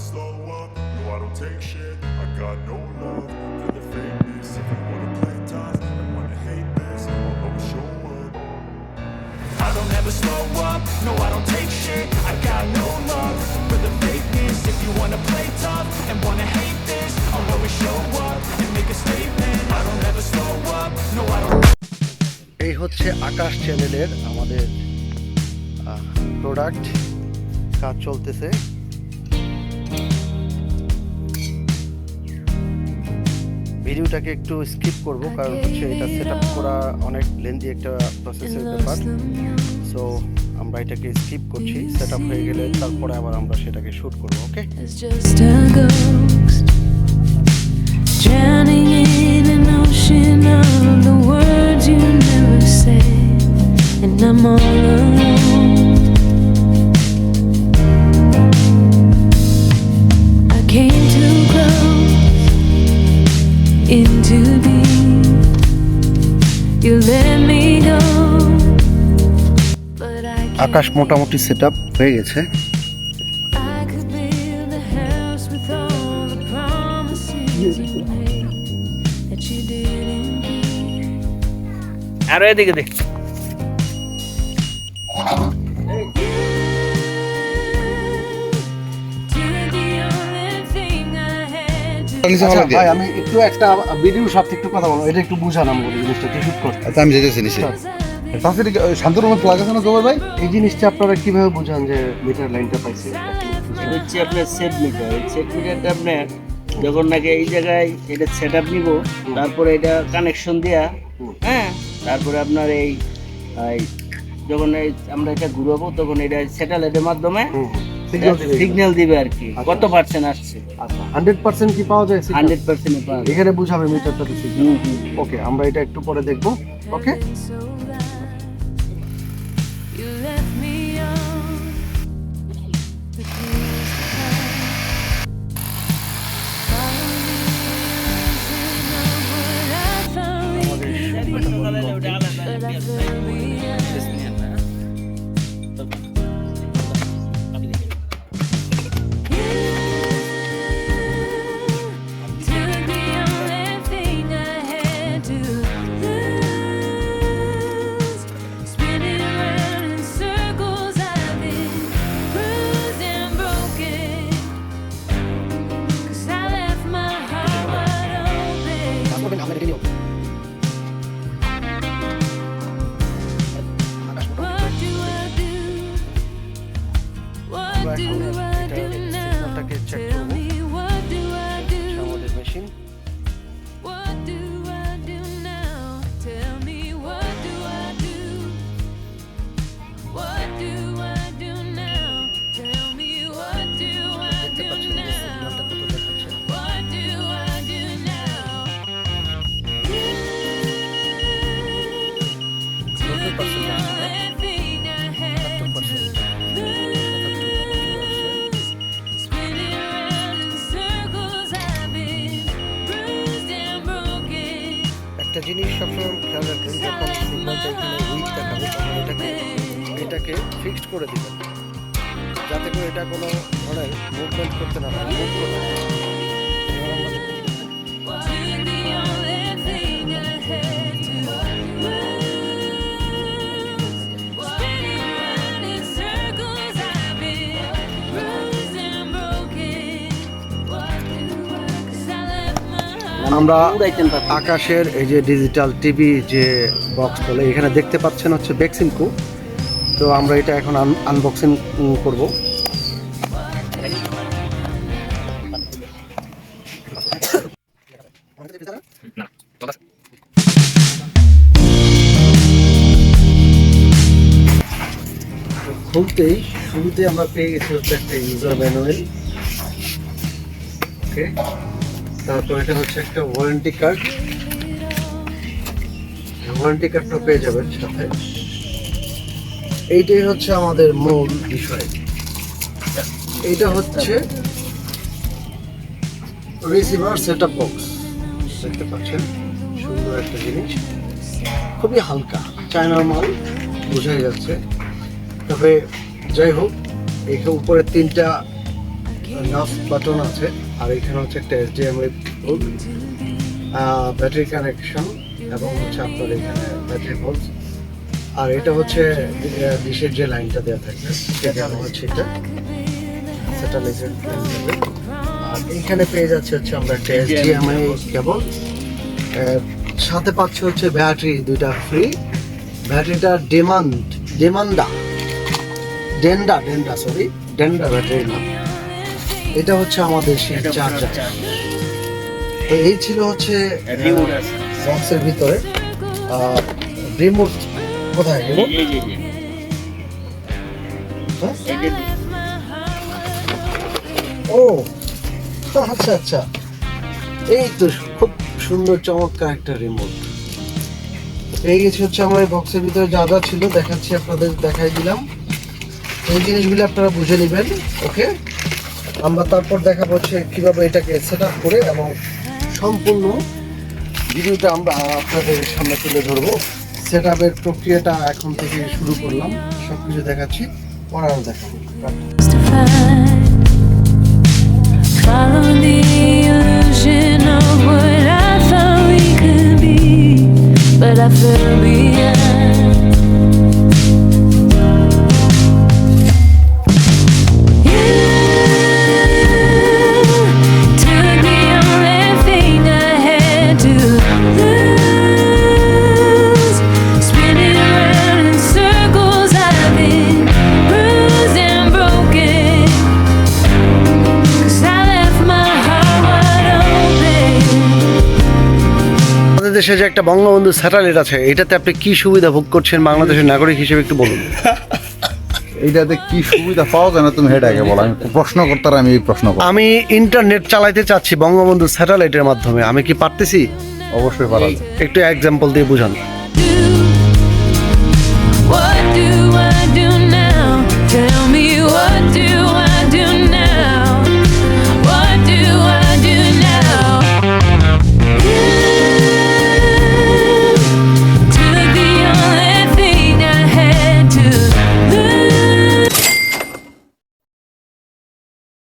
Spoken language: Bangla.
slow up, no I don't take shit I got no love for the fakeness If you wanna play tough and wanna hate this I'll always show up I don't ever slow up, no I don't take shit I got no love for the fakeness If you wanna play tough and wanna hate this I'll always show up and make a statement I don't ever slow up, no I don't এই হচ্ছে আকাশ চ্যানেলের আমাদের প্রোডাক্ট কাজ চলতেছে ভিডিওটাকে একটু স্কিপ করব, কারণ হচ্ছে এটা সেট আপ করা অনেক লেন্দি একটা প্রসেসের ব্যাপার। সো আমরা এটাকে স্কিপ করছি সেট আপ হয়ে গেলে তারপরে আবার আমরা সেটাকে শ্যুট করব ওকে and I'm all alone. আকাশ মোটামুটি সেট আপ হয়ে গেছে. আরও এদিকে দেখ। আচ্ছা, ভাই আমি একটু একটা ভিডিওর সাথে একটু কথা বলব। এটা একটু বুঝান আমাকে জিনিসটা কি শুট করতে। আচ্ছা আমি যেতেছি নিচে তাছাড়া শান্তনুর প্লাগ আছে না জবাই ভাই? এই জিনিসটা আপনারা কীভাবে বুঝান যে মিটার লাইনটা পাইছে? এটা হচ্ছে আপনার সেট মিটার এই সেট মিটারটা আপনার যখন নাকি এই জায়গায় এটা সেট আপ নিব তারপরে এটা কানেকশন দেয়া হ্যাঁ। তারপরে আপনার এই যখন এই আমরা এটা ঘুরাবো তখন এটা স্যাটেলাইটের মাধ্যমে সিগন্যাল দিবে সিগন্যাল দিবে আর কি। কত পার্সেন্ট আসছে? আচ্ছা। হান্ড্রেড পার্সেন্ট কি পাওয়া যায় হান্ড্রেড পার্সেন্ট পাওয়া যায়। এখানে বুঝাবে মিটারটা তো হুম, হুম। ওকে আমরা এটা একটু পরে দেখব। ওকে একটা জিনিস সবসময় খেয়াল রাখবেন, যখন সিগন্যালটা এখানে উইক দেখাবে, তখন এটাকে এটাকে ফিক্সড করে দিবেন। যাতে করে এটা কোনো ধরনের মুভমেন্ট করতে না পারে। আমরা আকাশের এই যে ডিজিটাল টিভি যে বক্স বলে এখানে দেখতে পাচ্ছেন হচ্ছে বেক্সিনকু তো আমরা এটা এখন আনবক্সিং করব। খুলতেই শুরুতে আমরা পেয়ে গেছি হচ্ছে একটা ইউজার ম্যানুয়াল ওকে তারপর এটা হচ্ছে একটা ওয়ারেন্টি কার্ড ওয়ারেন্টি কার্ডটা পেয়ে যাবেন সাথে। এইটাই হচ্ছে আমাদের মূল বিষয়। এইটা হচ্ছে রিসিভার সেটআপ বক্স দেখতে পাচ্ছেন, সুন্দর একটা জিনিস। খুবই হালকা, চায়নার মাল, বোঝাই যাচ্ছে। তবে যাই হোক, এখানে উপরে তিনটা নাফ বাটন আছে। আর এখানে হচ্ছে একটা এইচডিএমআই পোর্ট ব্যাটারি কানেকশন এবং হচ্ছে আপনার এখানে ব্যাটারি পোর্ট আর এটা হচ্ছে ডিশের যে লাইনটা দেওয়া থাকে সেখানে হচ্ছে এটা। স্যাটেলাইটের আর এখানে পেয়ে যাচ্ছে হচ্ছে আমরা একটা এইচডিএমআই কেবল সাথে পাচ্ছে হচ্ছে ব্যাটারি দুইটা ফ্রি ব্যাটারিটা ডিমান্ড ডিমান্ডা ডেন্ডা ডেন্ডা সরি ডেন্ডা ব্যাটারি না। এটা হচ্ছে আমাদের সেই চার্জার। তো এই ছিল হচ্ছে বক্সের ভিতরে। রিমোট কোথায় যে। হ্যাঁ? ও আচ্ছা আচ্ছা। এই তো খুব সুন্দর চমৎকার একটা রিমোট। এই গেছে হচ্ছে আমার বক্সের ভিতরে যা যা ছিল দেখাচ্ছি আপনাদের দেখাই দিলাম। এই জিনিসগুলো আপনারা বুঝে নেবেন ওকে? আমরা তারপর দেখাবো হচ্ছে কীভাবে এটাকে সেট করে এবং সম্পূর্ণ ভিডিওটা আমরা আপনাদের সামনে তুলে ধরবো সেট আপের প্রক্রিয়াটা এখন থেকে শুরু করলাম সব কিছু দেখাচ্ছি, পরে আরও দেখাবো I be. আমাদের দেশে যে একটা বঙ্গবন্ধু স্যাটেলাইট আছে এটাতে আপনি কি সুবিধা ভোগ করছেন বাংলাদেশের নাগরিক হিসেবে একটু বলুন। এইটাতে কি সুবিধা পাওয়া যায় না তুমি হেড আগে বলো। আমি প্রশ্ন করতে আমি এই প্রশ্ন আমি ইন্টারনেট চালাইতে চাচ্ছি বঙ্গবন্ধু স্যাটেলাইটের মাধ্যমে। আমি কি পারতেছি? অবশ্যই পারা একটু এক্সাম্পল দিয়ে বুঝান।